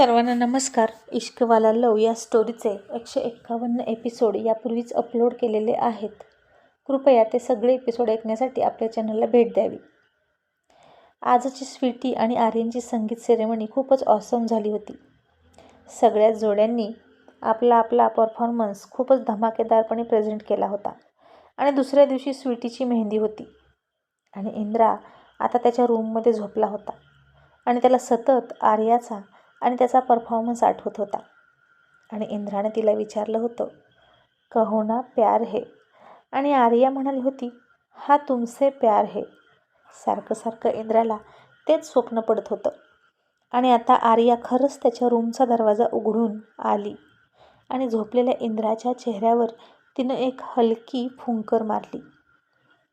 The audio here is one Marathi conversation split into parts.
सर्वांना नमस्कार. इश्कवाला लव या स्टोरीचे एकशे एक्कावन्न एपिसोड यापूर्वीच अपलोड केलेले आहेत. कृपया ते सगळे एपिसोड ऐकण्यासाठी आपल्या चॅनलला भेट द्यावी. आजची स्वीटी आणि आर्यनची संगीत सेरेमनी खूपच ऑसम झाली होती. सगळ्याच जोड्यांनी आपला आपला परफॉर्मन्स खूपच धमाकेदारपणे प्रेझेंट केला होता. आणि दुसऱ्या दिवशी स्वीटीची मेहंदी होती. आणि इंद्रा आता त्याच्या रूममध्ये झोपला होता. आणि त्याला सतत आर्याचा आणि त्याचा परफॉर्मन्स आठवत होता. आणि इंद्राने तिला विचारलं होतं कहो ना प्यार हे? आणि आर्या म्हणाली होती हा तुमसे प्यार हे. सारखं सारखं इंद्राला तेच स्वप्न पडत होतं. आणि आता आर्या खरंच त्याच्या रूमचा दरवाजा उघडून आली आणि झोपलेल्या इंद्राच्या चेहऱ्यावर तिनं एक हलकी फुंकर मारली.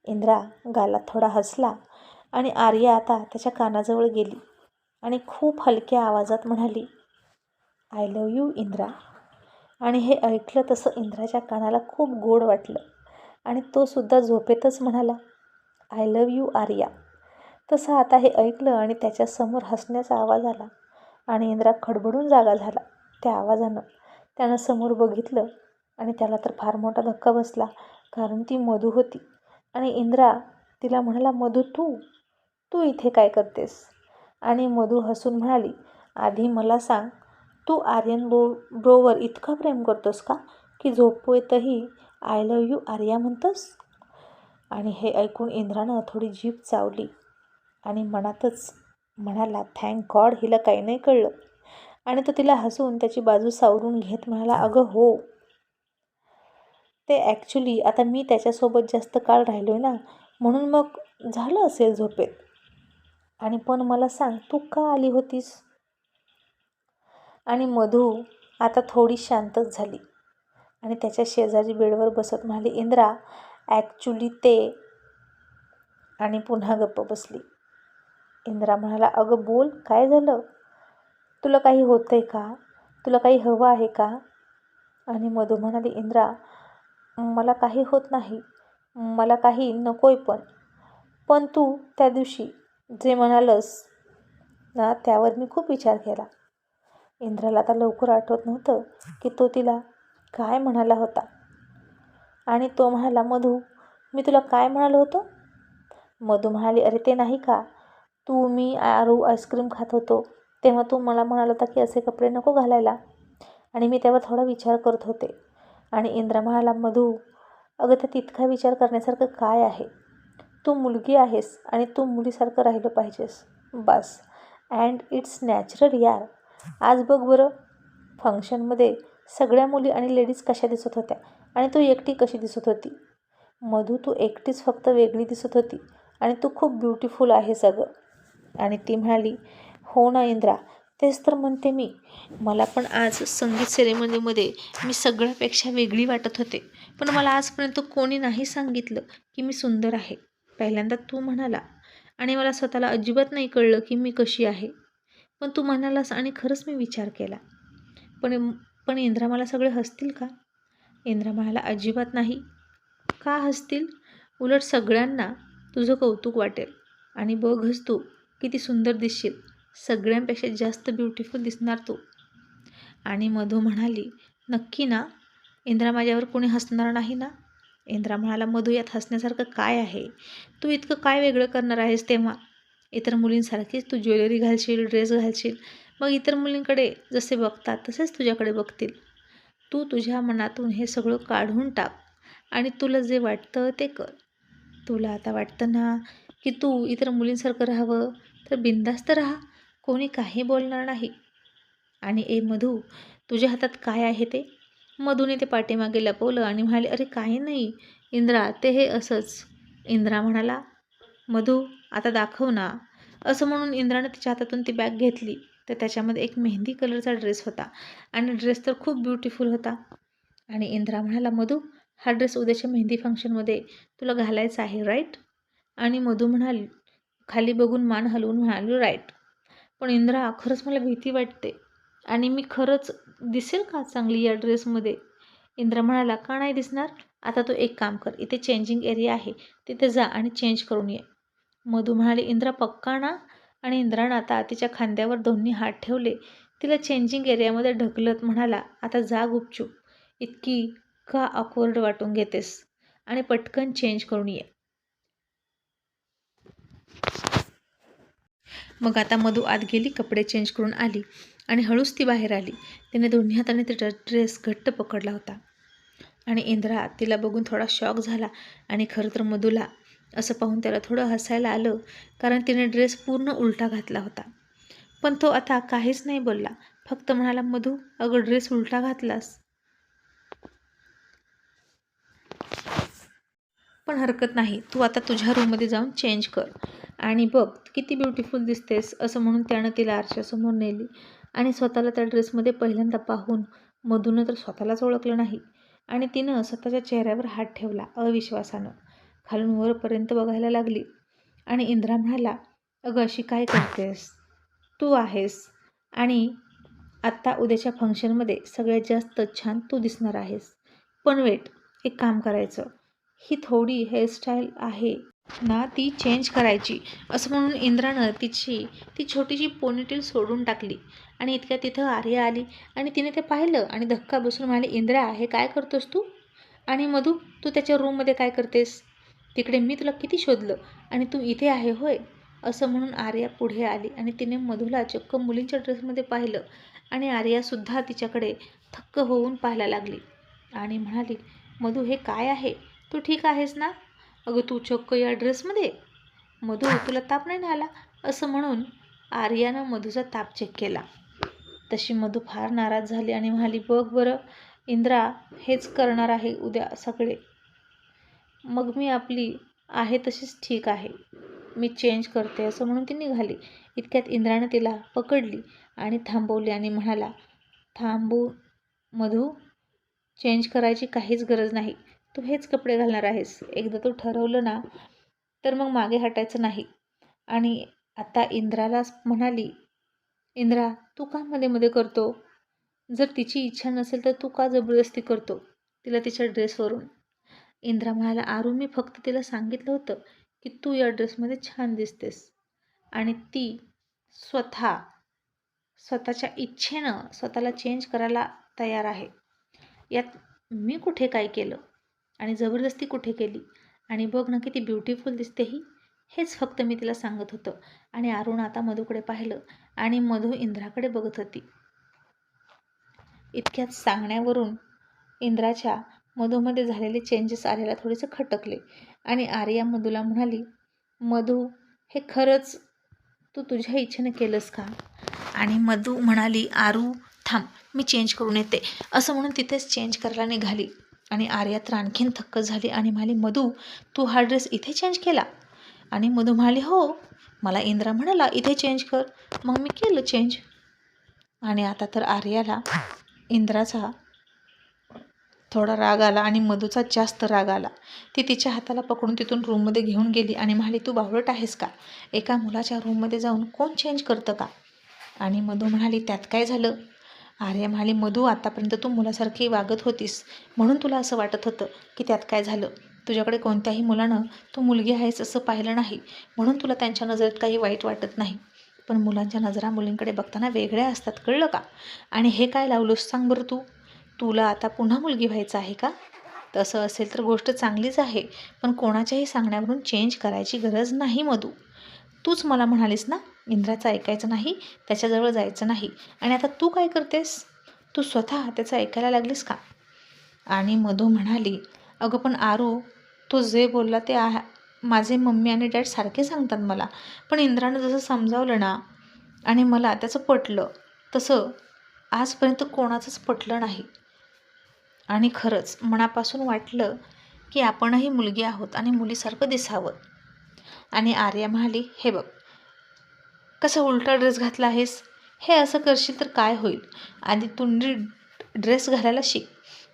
इंद्रा गाला थोडा हसला आणि आर्या आता त्याच्या कानाजवळ गेली. आणि खूप हलक्या आवाजात म्हणाली आय लव यू इंद्रा. आणि हे ऐकलं तसं इंद्राच्या कानाला खूप गोड वाटलं आणि तो सुद्धा झोपेतच म्हणाला आय लव यू आर्या. तसं आता हे ऐकलं आणि त्याच्यासमोर हसण्याचा आवाज आला आणि इंद्रा खडबडून जागा झाला. त्या आवाजानं त्यानं समोर बघितलं आणि त्याला तर फार मोठा धक्का बसला कारण ती मधू होती. आणि इंद्रा तिला म्हणाला मधू तू? तू इथे काय करतेस? आणि मधू हसून म्हणाली आधी मला सांग तू आर्यन बो ब्रोवर इतका प्रेम करतोस का? की झोपवेतही आय लव यू आर्या म्हणतोस? आणि हे ऐकून इंद्रानं थोडी जीभ चावली आणि मनातच म्हणाला थँक गॉड हिला काही नाही कळलं. आणि तो तिला हसून त्याची बाजू सावरून घेत म्हणाला अगं हो. ते ॲक्च्युली आता मी त्याच्यासोबत जास्त काळ राहिलो आहे ना म्हणून मग झालं असेल झोपेत. आणि पण मला सांग तू का आली होतीस? आणि मधू आता थोडी शांतच झाली. आणि त्याच्या शेजारी बेडवर बसत म्हणाली इंद्रा ॲक्च्युली ते आणि पुन्हा गप्प बसली. इंद्रा म्हणाला अगं बोल काय झालं? तुला काही होतं आहे का? तुला काही हवं आहे का आणि मधू म्हणाली इंद्रा मला काही होत नाही. मला काही नको आहे पण. पण तू त्या दिवशी जे म्हणालंस ना त्यावर मी खूप विचार केला. इंद्राला आता लवकर आठवत नव्हतं की तो तिला काय म्हणाला होता. आणि तो म्हणाला मधू मी तुला काय म्हणालो होतो? मधू म्हणाली अरे ते नाही का? तू मी आरू आईस्क्रीम खात होतो. तेव्हा तू मला म्हणाला होता की असे कपडे नको घालायला. आणि मी त्यावर थोडा विचार करत होते. आणि इंद्रा म्हणाला मधू अगं त्या तितका विचार करण्यासारखं काय आहे? तू मुलगी आहेस आणि तू मुलीसारखं राहिलं पाहिजेस. बस. अँड इट्स नॅचरल यार. आज बघ बरं फंक्शनमध्ये सगळ्या मुली आणि लेडीज कशा दिसत होत्या आणि तू एकटी कशी दिसत होती? मधू तू एकटीच फक्त वेगळी दिसत होती आणि तू खूप ब्युटिफुल आहे सगळं आणि ती म्हणाली हो ना इंद्रा तेच तर म्हणते मी. मला पण आज संगीत सेरेमनीमध्ये मी सगळ्यापेक्षा वेगळी वाटत होते. पण मला आजपर्यंत कोणी नाही सांगितलं की मी सुंदर आहे. पहिल्यांदा तू म्हणाला आणि मला स्वतःला अजिबात नाही कळलं की मी कशी आहे. पण तू म्हणालास आणि खरंच मी विचार केला. पण पण इंद्रा मला सगळे हसतील का? इंद्रा म्हणाला अजिबात नाही. का हसतील? उलट सगळ्यांना तुझं कौतुक वाटेल आणि बघच तू किती सुंदर दिसशील. सगळ्यांपेक्षा जास्त ब्युटिफुल दिसणार तू. आणि मधू म्हणाली नक्की ना? इंद्रा माझ्यावर कोणी हसणार नाही ना? इंद्रा म्हणाला मधू यात हसण्यासारखं काय आहे? तू इतकं काय वेगळं करणार आहेस तेव्हा? इतर मुलींसारखीच तू ज्वेलरी घालशील ड्रेस घालशील. मग इतर मुलींकडे जसे बघतात तसेच तुझ्याकडे बघतील. तू तुझ्या मनातून हे सगळं काढून टाक आणि तुला जे वाटतं ते कर. तुला आता वाटतं ना की तू इतर मुलींसारखं राहावं? तर बिंदास्त राहा. कोणी काही बोलणार नाही. आणि ए मधू तुझ्या हातात काय आहे ते? मधूने ते पाठीमागे लपवलं आणि म्हणाले अरे काही नाही इंद्रा ते हे असंच. इंद्रा म्हणाला मधू आता दाखव ना. असं म्हणून इंद्रानं तिच्या हातातून ती बॅग घेतली. तर त्याच्यामध्ये एक मेहंदी कलरचा ड्रेस होता आणि ड्रेस तर खूप ब्युटिफुल होता. आणि इंद्रा म्हणाला मधू हा ड्रेस उद्याच्या मेहंदी फंक्शनमध्ये तुला घालायचा आहे राईट? आणि मधू म्हणाली खाली बघून मान हलवून म्हणाली राईट. पण इंद्रा खरंच मला भीती वाटते आणि मी खरंच दिसेल का चांगली या ड्रेसमध्ये? इंद्र म्हणाला का नाही दिसणार? आता तू एक काम कर इथे चेंजिंग एरिया आहे तिथे जा आणि चेंज करून ये. मधू म्हणाली इंद्रा पक्का ना? आणि इंद्रानं आता तिच्या खांद्यावर दोन्ही हात ठेवले. तिला चेंजिंग एरियामध्ये ढकलत म्हणाला आता जा गुपचूप इतकी का ऑकवर्ड वाटून घेतेस? आणि पटकन चेंज करून ये. मग आता मधू आत गेली कपडे चेंज करून आली. आणि हळूच ती बाहेर आली. तिने दोन्ही हाताने तिचा ड्रेस घट्ट पकडला होता. आणि इंद्रा तिला बघून थोडा शॉक झाला आणि खरं तर मधुला असं पाहून त्याला थोडं हसायला आलं कारण तिने ड्रेस पूर्ण उलटा घातला होता. पण तो आता काहीच नाही बोलला. फक्त म्हणाला मधू अगं ड्रेस उलटा घातलास. पण हरकत नाही. तू आता तुझ्या रूममध्ये जाऊन चेंज कर. आणि बघ किती ब्युटिफुल दिसतेस असं म्हणून त्यानं तिला आरशासमोर नेली. आणि स्वतःला त्या ड्रेसमध्ये पहिल्यांदा पाहून मधूनं तर स्वतःलाच ओळखलं नाही. आणि तिनं स्वतःच्या चेहऱ्यावर हात ठेवला अविश्वासानं. खालून वरपर्यंत बघायला लागली. आणि इंद्रा म्हणाला अगं अशी काय करतेस? तू आहेस. आणि आत्ता उद्याच्या फंक्शनमध्ये सगळ्यात जास्त छान तू दिसणार आहेस. पण वेट एक काम करायचं. ही थोडी हेअरस्टाईल आहे. ना ती चेंज करायची. असं म्हणून इंद्रानं तिची ती छोटीशी पोनीटील सोडून टाकली. आणि इतक्या तिथं आर्या आली आणि तिने ते पाहिलं आणि धक्का बसून म्हणाले इंद्रा हे काय करतोस तू? आणि मधू तू त्याच्या रूममध्ये काय करतेस? तिकडे मी तुला किती शोधलं आणि तू इथे आहे होय? असं म्हणून आर्या पुढे आली आणि तिने मधूला चक्क मुलींच्या ड्रेसमध्ये पाहिलं आणि आर्यासुद्धा तिच्याकडे थक्क होऊन पाहायला लागली. आणि म्हणाली मधू हे काय आहे? तू ठीक आहेस ना? अगं तू चक्क या ड्रेसमध्ये? मधू तुला ताप नाही ना आला? असं म्हणून आर्यानं मधूचा ताप चेक केला. तशी मधू फार नाराज झाली आणि म्हणाली बघ बरं इंद्रा हेच करणार आहे उद्या सगळे. मग मी आपली आहे तशीच ठीक आहे. मी चेंज करते असं म्हणून ती निघाली. इतक्यात इंद्रानं तिला पकडली आणि थांबवली आणि म्हणाला थांबू मधू. चेंज करायची काहीच गरज नाही. तू हेच कपडे घालणार आहेस. एकदा तू ठरवलं ना तर मग मागे हटायचं नाही. आणि आता इंद्राला म्हणाली इंद्रा तू का मध्ये मध्ये करतो? जर तिची इच्छा नसेल तर तू का जबरदस्ती करतो तिला तिच्या ड्रेसवरून? इंद्रा म्हणाला आरू मी फक्त तिला सांगितलं होतं की तू या ड्रेसमध्ये छान दिसतेस. आणि ती स्वतः स्वतःच्या इच्छेनं स्वतःला चेंज करायला तयार आहे. यात मी कुठे काय केलं? आणि जबरदस्ती कुठे केली आणि बघ ना किती ब्युटिफुल दिसते ही. हेच फक्त मी तिला सांगत होतं. आणि अरुण आता मधूकडे पाहिलं आणि मधू इंद्राकडे बघत होती. इतक्यात सांगण्यावरून इंद्राच्या मधूमध्ये झालेले चेंजेस आर्याला थोडेसे खटकले. आणि आर्या मधूला म्हणाली मधू हे खरंच तू तुझ्या इच्छेने केलंस का? आणि मधू म्हणाली आरू थांब मी चेंज करून येते. असं म्हणून तिथेच चेंज करायला निघाली. आणि आर्या तर आणखीन थक्क झाली आणि म्हणाली मधू तू हा ड्रेस इथे चेंज केला? आणि मधू म्हणाली हो. मला इंद्रा म्हणाला इथे चेंज कर. मग मी केलं चेंज आणि आता तर आर्याला इंद्राचा थोडा राग आला आणि मधूचा जास्त राग आला. ती तिच्या हाताला पकडून तिथून रूममध्ये घेऊन गेली आणि म्हणाली तू बावळट आहेस का? एका मुलाच्या रूममध्ये जाऊन कोण चेंज करतं का? आणि मधू म्हणाली त्यात काय झालं? आर्या म्हणाली मधू आतापर्यंत तू मुलासारखी वागत होतीस. म्हणून तुला असं वाटत होतं की त्यात काय झालं? तुझ्याकडे कोणत्याही मुलानं तू मुलगी आहेस असं पाहिलं नाही. म्हणून तुला त्यांच्या नजरेत काही वाईट वाटत नाही. पण मुलांच्या नजरा मुलींकडे बघताना वेगळ्या असतात कळलं का? आणि हे काय लावलोस सांग बरं तू. तुला आता पुन्हा मुलगी व्हायचं आहे का? तसं असेल तर गोष्ट चांगलीच आहे पण कोणाच्याही सांगण्यावरून चेंज करायची गरज नाही मधू. तूच मला म्हणालीस ना इंद्राचं ऐकायचं नाही त्याच्याजवळ जायचं नाही. आणि आता तू काय करतेस? तू स्वतः त्याचं ऐकायला लागलीस का? आणि मधू म्हणाली अगं पण आरू तो जे बोलला ते आ माझे मम्मी आणि डॅड सारखे सांगतात मला. पण इंद्रानं जसं समजावलं ना आणि मला त्याचं पटलं तसं आजपर्यंत कोणाचंच पटलं नाही. आणि खरंच मनापासून वाटलं की आपणही मुलगी आहोत आणि मुलीसारखं दिसावं. आणि आर्या म्हणाली हे बघ कसा उलटा ड्रेस घातला आहेस? हे असं करशील तर काय होईल? आधी तू ड्रेस घालायला शिक.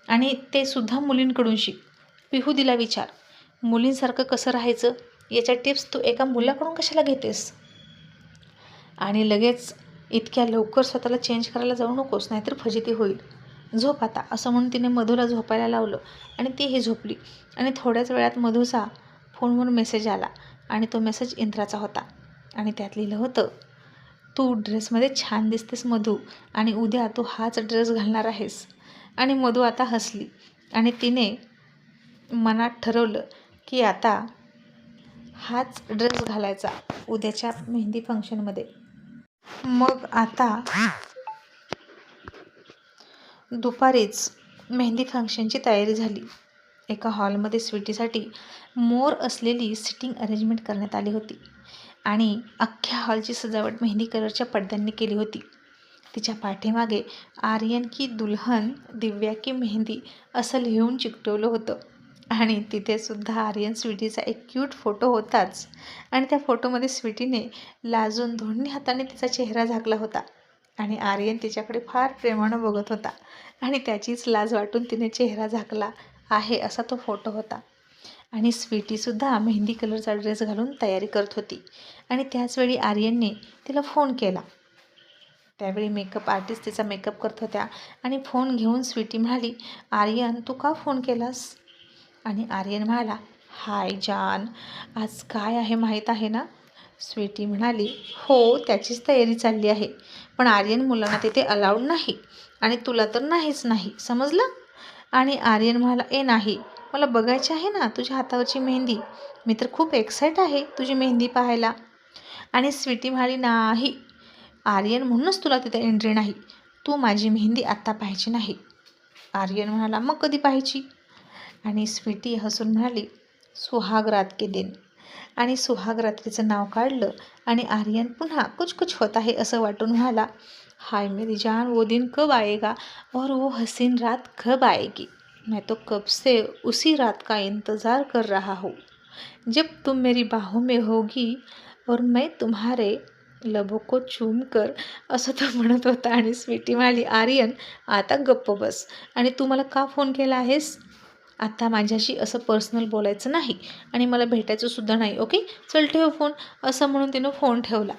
आणि ते सुद्धा मुलींकडून शिक. पिहू दिला विचार. मुलींसारखं कसं राहायचं? याच्या टिप्स तू एका मुलाकडून कशाला घेतेस? आणि लगेच इतक्या लवकर स्वतःला चेंज करायला जाऊ नकोस नाहीतर फजिती होईल. झोप आता असं म्हणून तिने मधूला झोपायला लावलं. आणि तीही झोपली. आणि थोड्याच वेळात मधूचा फोनवर मेसेज आला. आणि तो मेसेज इंद्राचा होता. आणि त्यात लिहिलं होतं तू ड्रेसमध्ये छान दिसतेस मधू आणि उद्या तू हाच ड्रेस घालणार आहेस. आणि मधू आता हसली आणि तिने मनात ठरवलं की आता हाच ड्रेस घालायचा उद्याच्या मेहंदी फंक्शनमध्ये. मग आता दुपारीच मेहंदी फंक्शनची तयारी झाली. एका हॉलमध्ये स्वीटीसाठी मोर असलेली सिटिंग अरेंजमेंट करण्यात आली होती. आणि अख्ख्या हॉलची सजावट मेहंदी कलरच्या पडद्यांनी केली होती. तिच्या पाठीमागे आर्यन की दुल्हन दिव्या की मेहंदी असं लिहून चिकटवलं होतं. आणि तिथेसुद्धा आर्यन स्वीटीचा एक क्यूट फोटो होताच. आणि त्या फोटोमध्ये स्वीटीने लाजून दोन्ही हाताने तिचा चेहरा झाकला होता. आणि आर्यन तिच्याकडे फार प्रेमानं बघत होता. आणि त्याचीच लाज वाटून तिने चेहरा झाकला आहे असा तो फोटो होता. आणि स्वीटीसुद्धा मेहंदी कलरचा ड्रेस घालून तयारी करत होती. आणि त्याचवेळी आर्यनने तिला फोन केला. त्यावेळी मेकअप आर्टिस्ट तिचा मेकअप करत होत्या आणि फोन घेऊन स्वीटी म्हणाली आर्यन तू का फोन केलास? आणि आर्यन म्हणाला हाय जान आज काय आहे माहीत आहे ना? स्वीटी म्हणाली हो त्याचीच तयारी चालली आहे. पण आर्यन मुलांना तिथे अलाउड नाही आणि तुला तर नाहीच नाही समजलं? आणि आर्यन म्हणाला ए नाही मला बघायची आहे ना तुझ्या हातावरची मेहंदी. मी तर खूप एक्साईट आहे तुझी मेहंदी पाहायला. आणि स्वीटी म्हणाली नाही आर्यन म्हणूनच तुला तिथे एंट्री नाही. तू माझी मेहंदी आत्ता पाहायची नाही. आर्यन म्हणाला मग कधी पाहायची? आणि स्वीटी हसून म्हणाली सुहाग रात के दिन. आणि सुहाग रात्रीचं नाव काढलं आणि आर्यन पुन्हा कुछ कुछ होत आहे असं वाटून म्हणाला हाय मेरी जान वो दिन कब आएगा और वो हसीन रात कब आएगी? मैं तो कब से उसी रात का इंतज़ार कर रहा हूँ। जब तुम मेरी बाहों में होगी और मैं तुम्हारे लबों को चूम कर असं तो म्हणत होता आणि स्वीटी म्हणाली आर्यन आता गप्प बस। आणि तू मला का फोन केला आहेस? आता माझ्याशी असं पर्सनल बोलायचं नाही आणि मला भेटायचं सुद्धा नाही ओके चल ठेव फोन असं म्हणून तिनं फोन ठेवला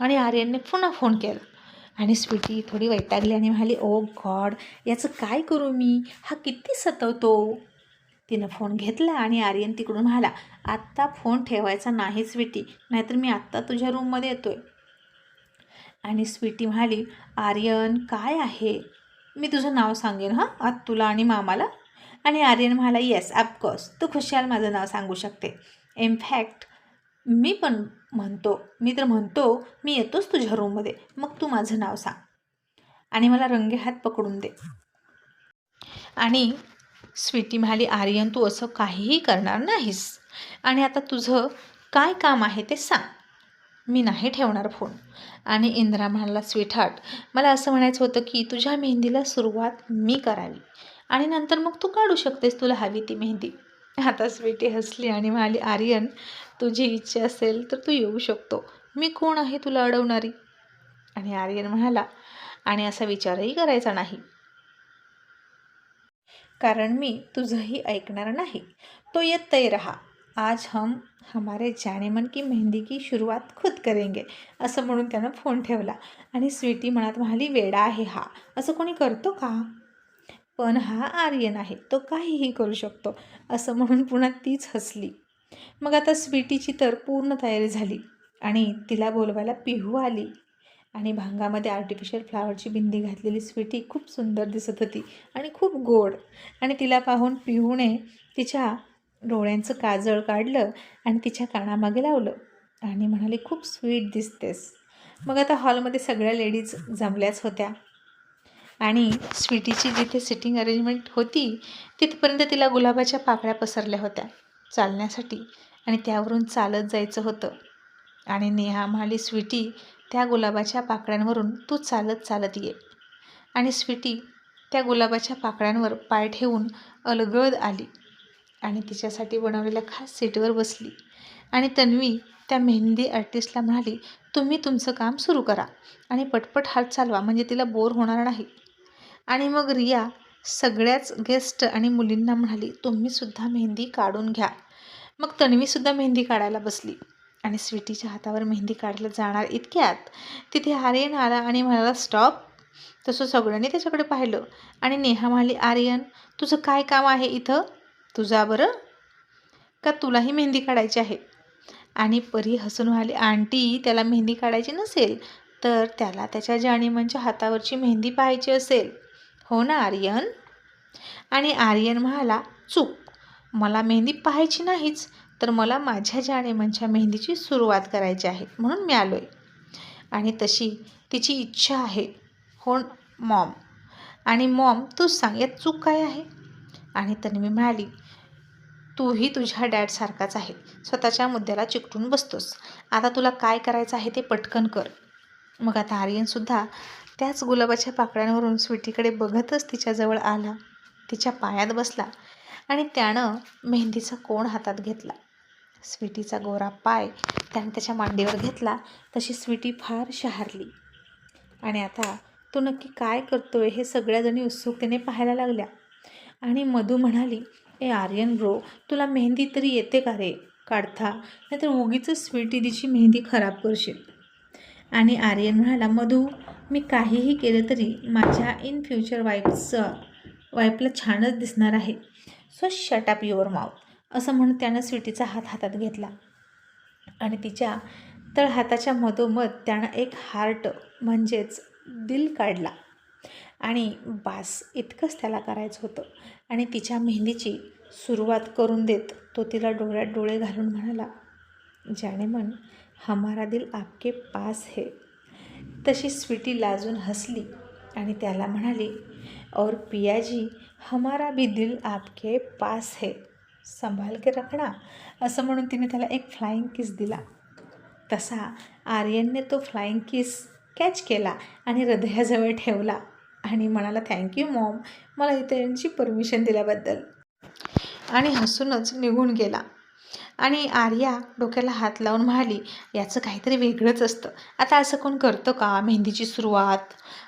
आणि आर्यनने पुन्हा फोन केला. आणि स्वीटी थोडी वैतागली आणि म्हणाली ओ गॉड याचं काय करू मी? हा किती सतवतो. तिनं फोन घेतला आणि आर्यन तिकडून म्हणाला आत्ता फोन ठेवायचा नाही स्वीटी नाहीतर मी आत्ता तुझ्या रूममध्ये येतो आहे आणि स्वीटी म्हणाली आर्यन काय आहे? मी तुझं नाव सांगेन हां? आत तुला आणि मामाला? आणि आर्यन म्हणाला येस ऑफकोर्स तू खुशाल माझं नाव सांगू शकते. इनफॅक्ट मी पण म्हणतो मी तर म्हणतो मी येतोच तुझ्या रूममध्ये मग तू माझं नाव सांग. आणि मला रंगे हात पकडून दे. आणि स्वीटी म्हणाली आर्यन तू असं काहीही करणार नाहीस. आणि आता तुझं काय काम आहे ते सांग. मी नाही ठेवणार फोन आणि इंद्रा म्हणाला स्वीटहार्ट मला असं म्हणायचं होतं की तुझ्या मेहंदीला सुरुवात मी करावी. आणि नंतर मग तू काढू शकतेस तुला हवी ती मेहंदी. आता स्वीटी हसली आणि म्हणाली आर्यन तुझी इच्छा असेल तर तू येऊ शकतो. मी कोण आहे तुला अडवणारी? आणि आर्यन म्हणाला आणि असा विचारही करायचा नाही. कारण मी तुझंही ऐकणार नाही. तो येतही रहा. आज हम हमारे जाने मन की मेहंदी की सुरुवात खुद करेंगे असं म्हणून त्यानं फोन ठेवला. आणि स्वीटी मनात म्हणाली वेडा आहे हा. असं कोणी करतो का? पण हा आर्यन आहे तो काहीही करू शकतो असं म्हणून पुन्हा तीच हसली. मग आता स्वीटीची तर पूर्ण तयारी झाली आणि तिला बोलवायला पिहू आली आणि भांगामध्ये आर्टिफिशियल फ्लावरची बिंदी घातलेली स्वीटी खूप सुंदर दिसत होती आणि खूप गोड. आणि तिला पाहून पिहूने तिच्या डोळ्यांचं काजळ काढलं आणि तिच्या कानामागे लावलं आणि म्हणाली खूप स्वीट दिसतेस. मग आता हॉलमध्ये सगळ्या लेडीज जमल्याच होत्या. आणि स्वीटीची जिथे सिटिंग अरेंजमेंट होती तिथपर्यंत तिला गुलाबाच्या पाकळ्या पसरल्या होत्या चालण्यासाठी आणि त्यावरून चालत जायचं होतं. आणि नेहा म्हणाली स्वीटी त्या गुलाबाच्या पाकळ्यांवरून तू चालत चालत ये. आणि स्वीटी त्या गुलाबाच्या पाकळ्यांवर पाय ठेवून अलगद आली आणि तिच्यासाठी बनवलेल्या खास सीटवर बसली. आणि तन्वी त्या मेहंदी आर्टिस्टला म्हणाली तुम्ही तुमचं काम सुरू करा आणि पटपट हात चालवा म्हणजे तिला बोर होणार नाही. आणि मग रिया सगळ्याच गेस्ट आणि मुलींना म्हणाली तुम्हीसुद्धा मेहंदी काढून घ्या. मग तन्वीसुद्धा मेहंदी काढायला बसली. आणि स्वीटीच्या हातावर मेहंदी काढायला जाणार इतक्यात तिथे आर्यन आला आणि म्हणाला स्टॉप. तसं सगळ्यांनी त्याच्याकडे पाहिलं. आणि नेहा म्हणाली आर्यन तुझं काय काम आहे इथं? तुझा बरं? का तुलाही मेहंदी काढायची आहे? आणि परी हसून म्हणाली आंटी त्याला मेहंदी काढायची नसेल तर त्याला त्याच्या जाणीमनच्या हातावरची मेहंदी पाहायची असेल. हो ना आर्यन? आणि आर्यन म्हणाला चूक. मला मेहंदी पाहायची नाहीच तर मला माझ्या जाणीमनच्या मेहंदीची सुरुवात करायची आहे म्हणून मी आलो आहे आणि तशी तिची इच्छा आहे. हो मॉम. आणि मॉम तूच सांग यात चूक काय आहे? आणि तन्वी म्हणाली तूही तुझ्या डॅडसारखाच आहे. स्वतःच्या मुद्द्याला चिकटून बसतोस. आता तुला काय करायचं आहे ते पटकन कर. मग आता आर्यनसुद्धा त्याच गुलाबाच्या पाकळ्यांवरून स्वीटीकडे बघतच तिच्याजवळ आला. तिच्या पायात बसला आणि त्यानं मेहंदीचा कोण हातात घेतला? स्वीटीचा गोरा पाय त्याने त्याच्या मांडीवर घेतला तशी स्वीटी फार शहारली. आणि आता तो नक्की काय करतोय हे सगळ्याजणी उत्सुकतेने पाहायला लागल्या. आणि मधू म्हणाली ए आर्यन ब्रो तुला मेहंदी तरी येते का रे? काढता. नाहीतर उगीच स्वीटी तिची मेहंदी खराब करशील. आणि आर्यन म्हणाला मधू मी काहीही केलं तरी माझ्या इन फ्युचर वाईफचं वाईफला छानच दिसणार आहे. So shut up your mouth असं म्हणून त्यानं स्वीटीचा हात हातात घेतला. आणि तिच्या तळ हाताच्या मधोमध त्यानं एक हार्ट म्हणजेच दिल काढला. आणि बास इतकंच त्याला करायचं होतं. आणि तिच्या मेहंदीची सुरुवात करून देत तो तिला डोळ्यात डोळे घालून म्हणाला ज्याने मन हमारा दिल आपके पास है. तशी स्वीटी लाजून हसली आणि त्याला म्हणाली और पियाजी हमारा भी दिल आपके पास है. संभाल के रखना. असं म्हणून तिने त्याला एक फ्लाइंग किस दिला. तसा आर्यनने तो फ्लाइंग किस कॅच केला आणि हृदयाजवळ ठेवला आणि म्हणाला थँक्यू मॉम मला इथे यांची परमिशन दिल्याबद्दल. आणि हसूनच निघून गेला. आणि आर्या डोक्याला हात लावून म्हणाली याचं काहीतरी वेगळंच असतं. आता असं कोण करतं का मेहंदीची सुरुवात?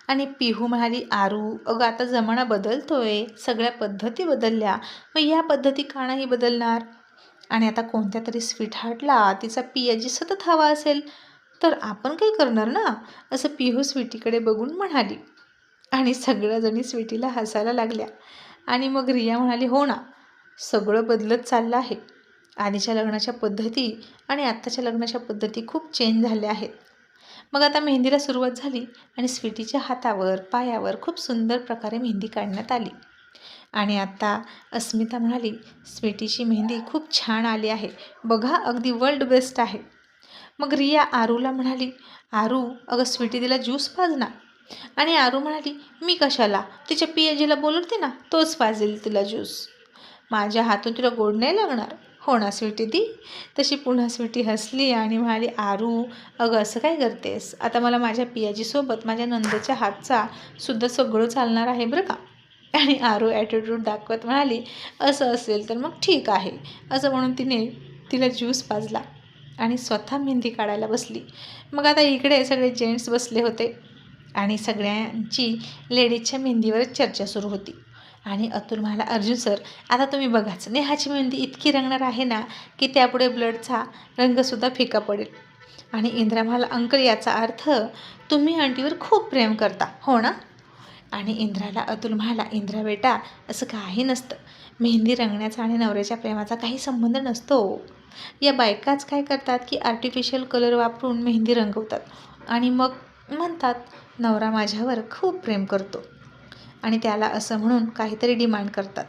आणि पिहू म्हणाली आरू अगं आता जमाना बदलतोय. सगळ्या पद्धती बदलल्या. मग या पद्धती का नाही बदलणार? आणि आता कोणत्या तरी स्वीट हार्टला तिचा पियाजी सतत हवा असेल तर आपण काही करणार ना? असं पिहू स्वीटीकडे बघून म्हणाली. आणि सगळ्याजणी स्वीटीला हसायला लागल्या. आणि मग रिया म्हणाली हो ना सगळं बदलत चाललं आहे. आधीच्या लग्नाच्या पद्धती आणि आत्ताच्या लग्नाच्या पद्धती खूप चेंज झाल्या आहेत. मग आता मेहंदीला सुरुवात झाली आणि स्वीटीच्या हातावर पायावर खूप सुंदर प्रकारे मेहंदी काढण्यात आली. आणि आता अस्मिता म्हणाली स्वीटीची मेहंदी खूप छान आली आहे. बघा अगदी वर्ल्ड बेस्ट आहे. मग रिया आरूला म्हणाली आरू अगं स्वीटी तिला ज्यूस पाज ना आणि आरू म्हणाली मी कशाला? तिच्या पियाजीला बोलवते ना तोच पाजेल तिला ज्यूस माझ्या हातून तुला गोड नाही लागणार. हो ना स्वीटी ती? तशी पुन्हा स्वीटी हसली आणि म्हणाली आरू अगं असं काय करतेस? आता मला माझ्या पियाजीसोबत माझ्या नंदच्या हातचा सुद्धा सगळं चालणार आहे बरं का? आणि आरू ॲटिट्यूड दाखवत म्हणाली असं असेल तर मग ठीक आहे. असं म्हणून तिने तिला ज्यूस पाजला आणि स्वतः मेहंदी काढायला बसली. मग आता इकडे सगळे जेंट्स बसले होते आणि सगळ्यांची लेडीजच्या मेहंदीवरच चर्चा सुरू होती. आणि अतुल म्हणाला अर्जुन सर आता तुम्ही बघाच नेहाची मेहंदी इतकी रंगणार आहे ना की त्यापुढे ब्लडचा रंगसुद्धा फिका पडेल. आणि इंद्रा म्हणाला अंकल याचा अर्थ तुम्ही आंटीवर खूप प्रेम करता हो ना? आणि इंद्राला अतुल म्हणाला इंद्रा बेटा असं काही नसतं. मेहंदी रंगण्याचा आणि नवऱ्याच्या प्रेमाचा काही संबंध नसतो. या बायकाच काय करतात की आर्टिफिशियल कलर वापरून मेहंदी रंगवतात आणि मग म्हणतात नवरा माझ्यावर खूप प्रेम करतो. आणि त्याला असं म्हणून काहीतरी डिमांड करतात.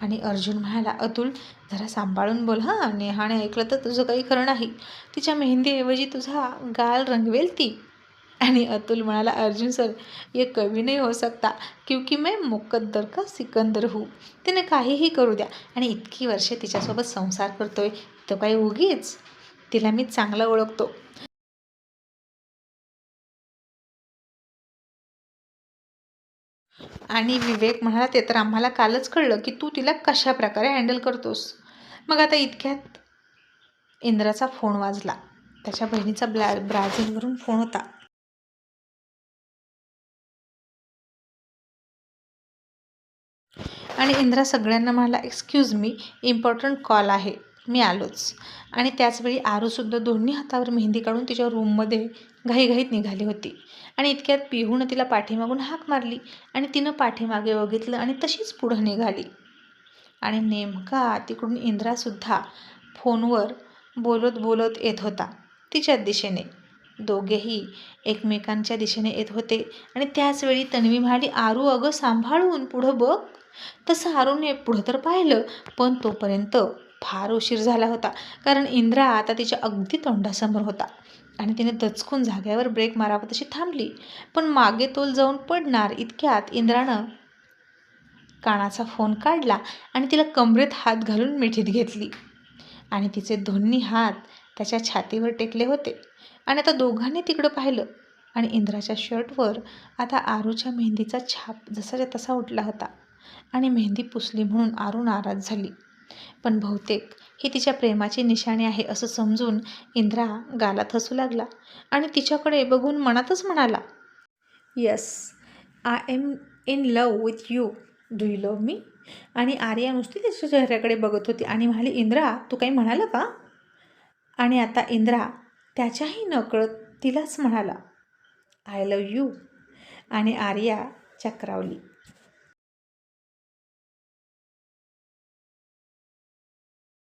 आणि अर्जुन म्हणाला अतुल जरा सांभाळून बोल हां. नेहाने ऐकलं तर तुझं काही खरं नाही. तिच्या मेहंदीऐवजी तुझा गाल रंगवेल ती. आणि अतुल म्हणाला अर्जुन सर ये कवी नाही हो सकता क्योंकि मैं मुकद्दर का सिकंदर हूँ. तिने काहीही करू द्या. आणि इतकी वर्षे तिच्यासोबत संसार करतोय. तो काही उगीच तिला मी चांगलं ओळखतो. आणि विवेक म्हणाला ते तर आम्हाला कालच कळलं की तू तिला कशा प्रकारे हँडल करतोस. मग आता इतक्यात इंद्राचा फोन वाजला. त्याच्या बहिणीचा ब्लॅ ब्राझीलवरून फोन होता. आणि इंद्रा सगळ्यांना म्हणाला एक्सक्यूज मी इम्पॉर्टंट कॉल आहे. मी आलोच. आणि त्याचवेळी आरूसुद्धा दोन्ही हातावर मेहंदी काढून तिच्या रूममध्ये घाईघाईत निघाली होती. आणि इतक्यात पिहूनं तिला पाठीमागून हाक मारली आणि तिनं पाठीमागे बघितलं आणि तशीच पुढं निघाली. आणि नेमका तिकडून इंद्रासुद्धा फोनवर बोलत बोलत येत होता तिच्याच दिशेने. दोघेही एकमेकांच्या दिशेने येत होते आणि त्याचवेळी तन्वी म्हणाली आरू अगं सांभाळून पुढं बघ. तसं आरूने पुढं तर पाहिलं पण तोपर्यंत फार उशीर झाला होता. कारण इंद्रा आता तिच्या अगदी तोंडासमोर होता. आणि तिने दचकून जाग्यावर ब्रेक मारावा तशी थांबली. पण मागे तोल जाऊन पडणार इतक्यात इंद्रानं कानाचा फोन काढला आणि तिला कमरेत हात घालून मिठीत घेतली. आणि तिचे दोन्ही हात त्याच्या छातीवर टेकले होते. आणि आता दोघांनी तिकडं पाहिलं. आणि इंद्राच्या शर्टवर आता आरूच्या मेहंदीचा छाप जसाच्या तसा उठला होता. आणि मेहंदी पुसली म्हणून आरू नाराज झाली. पण बहुतेक ही तिच्या प्रेमाची निशाणी आहे असं समजून इंद्रा गालात हसू लागला आणि तिच्याकडे बघून मनातच म्हणाला yes I am in love with you do you love me आणि आर्या नुसती त्याच्या चेहऱ्याकडे बघत होती आणि म्हणाली इंद्रा तू काही म्हणालं का? आणि आता इंद्रा त्याच्याही नकळत तिलाच म्हणाला आय लव यू आणि आर्या चक्रावली.